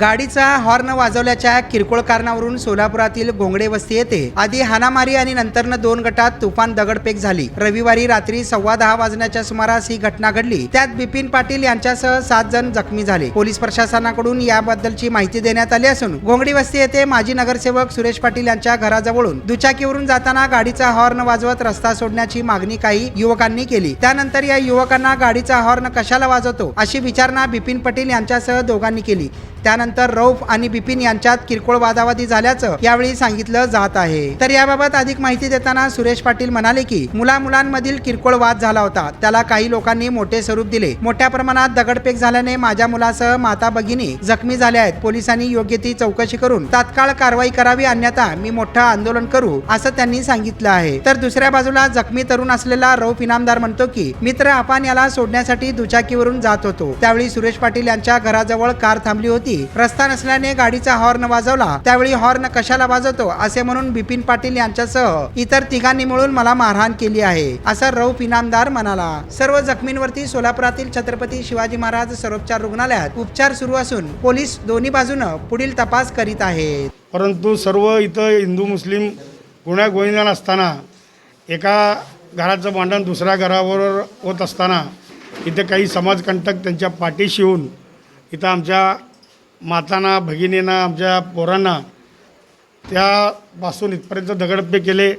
गाडीचा हॉर्न वाजवल्याच्या किरकोळ कारणावरून सोलापुरातील घोंगडे वस्ती येथे आधी हाणामारी आणि नंतरनं दोन गटात तुफान दगडफेक झाली. रविवारी रात्री सव्वा दहा वाजण्याच्या सुमारास ही घटना घडली. त्यात बिपिन पाटील यांच्यासह सात जण जखमी झाले. पोलीस प्रशासनाकडून याबद्दलची माहिती देण्यात आली असून घोंगडी वस्ती येथे माजी नगरसेवक सुरेश पाटील यांच्या घराजवळून दुचाकीवरून जाताना गाडीचा हॉर्न वाजवत रस्ता सोडण्याची मागणी काही युवकांनी केली. त्यानंतर या युवकांना गाडीचा हॉर्न कशाला वाजवतो अशी विचारणा बिपिन पटेल यांच्यासह दोघांनी केली. त्यानंतर रौफ आणि बिपिन यांच्यात किरकोळ वादावादी झाल्याचं यावेळी सांगितलं जात आहे. तर याबाबत अधिक माहिती देताना सुरेश पाटील म्हणाले की मुला मुलांमधील किरकोळ वाद झाला होता. त्याला काही लोकांनी मोठे स्वरूप दिले. मोठ्या प्रमाणात दगडफेक झाल्याने माझ्या मुलासह माता भगिनी जखमी झाल्या आहेत. पोलिसांनी योग्य ती चौकशी करून तात्काळ कारवाई करावी अन्यथा मी मोठं आंदोलन करू असं त्यांनी सांगितलं आहे. तर दुसऱ्या बाजूला जखमी तरुण असलेला रौफ इनामदार म्हणतो की मित्र आपण याला सोडण्यासाठी दुचाकीवरून जात होतो. त्यावेळी सुरेश पाटील यांच्या घराजवळ कार थांबली होती. रस्ता नसल्याने गाडीचा हॉर्न वाजवला. त्यावेळी हॉर्न कशाला वाजवतो? असे म्हणून बिपिन पाटील यांच्यासह इतर तिघांनी मिळून मला मारहाण केली आहे असं रौफ इनामदार म्हणाला. सर्व जखमींवरती सोलापुरातील छत्रपती शिवाजी महाराज सरोपचार रुग्णालयात उपचार सुरू असून पोलीस दोन्ही बाजूनं पुढील तपास करीत आहेत. परंतु सर्व इथं हिंदू मुस्लिम गुण्या गोविंदान असताना एका घराचं भांडण दुसऱ्या घरावर होत असताना इथे काही समाजकंटक त्यांच्या पाठीशी येऊन इथं आमच्या मातांना भगिनींना आमच्या पोरांना त्यापासून इथपर्यंत दगडप्पे केले.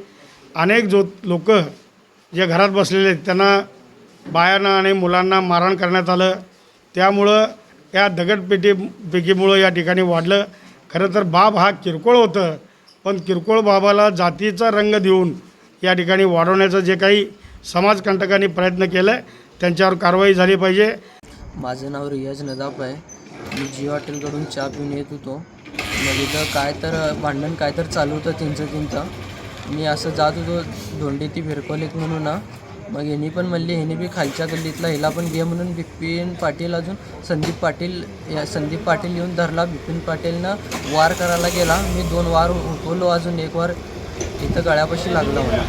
अनेक जो लोक जे घरात बसलेले आहेत त्यांना बायांना आणि मुलांना मारहाण करण्यात आलं. त्यामुळं या दगडपेटी पेकीमुळं या ठिकाणी वाढलं. खरं तर बाब हा किरकोळ होतं पण किरकोळ बाबाला जातीचा रंग देऊन या ठिकाणी वाढवण्याचं जे काही समाजकंटकांनी प्रयत्न केला आहे त्यांच्यावर कारवाई झाली पाहिजे. माझं नाव रियाज नदाफ आहे. मी जी हॉटेलकडून चहा पिऊन येत होतो. मग इथं काय तर भांडण काय तर चालू होतं त्यांचं त्यांचं मी असं जात होतो धोंडी ती फिरकवलीत म्हणून. ना मग यांनी पण म्हणली ह्यानी बी खालच्या गल्लीतला हिला पण घे म्हणून बिपिन पाटील अजून संदीप पाटील या संदीप पाटील येऊन धरला बिपिन पाटीलनं वार करायला गेला. मी दोन वार उठवलो अजून एक वार इथं गळ्यापाशी लागला मला